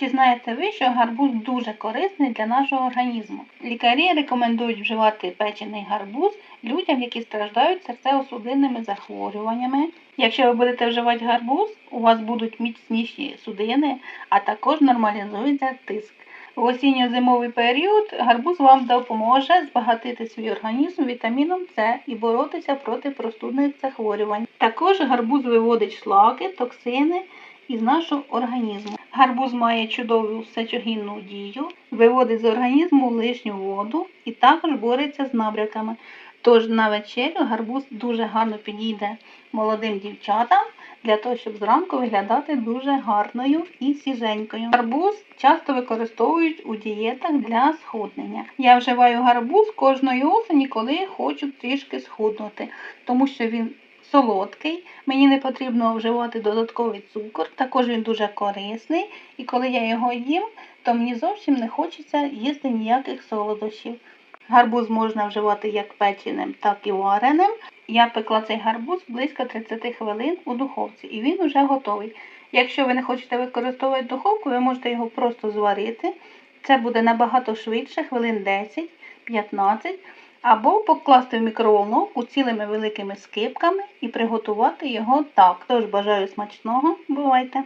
Чи знаєте ви, що гарбуз дуже корисний для нашого організму? Лікарі рекомендують вживати печений гарбуз людям, які страждають серцево-судинними захворюваннями. Якщо ви будете вживати гарбуз, у вас будуть міцніші судини, а також нормалізується тиск. В осінньо-зимовий період гарбуз вам допоможе збагатити свій організм вітаміном С і боротися проти простудних захворювань. Також гарбуз виводить шлаки, токсини із нашого організму. Гарбуз має чудову сечогінну дію, виводить з організму лишню воду і також бореться з набряками. Тож на вечерю гарбуз дуже гарно підійде молодим дівчатам для того, щоб зранку виглядати дуже гарною і свіженькою. Гарбуз часто використовують у дієтах для схуднення. Я вживаю гарбуз кожної осені, коли хочу трішки схуднути, тому що він солодкий, мені не потрібно вживати додатковий цукор, також він дуже корисний, і коли я його їм, то мені зовсім не хочеться їсти ніяких солодощів. Гарбуз можна вживати як печеним, так і вареним. Я пекла цей гарбуз близько 30 хвилин у духовці, і він вже готовий. Якщо ви не хочете використовувати духовку, ви можете його просто зварити. Це буде набагато швидше, хвилин 10-15, або покласти в мікроволновку цілими великими скибками і приготувати його так. Тож бажаю смачного, бувайте!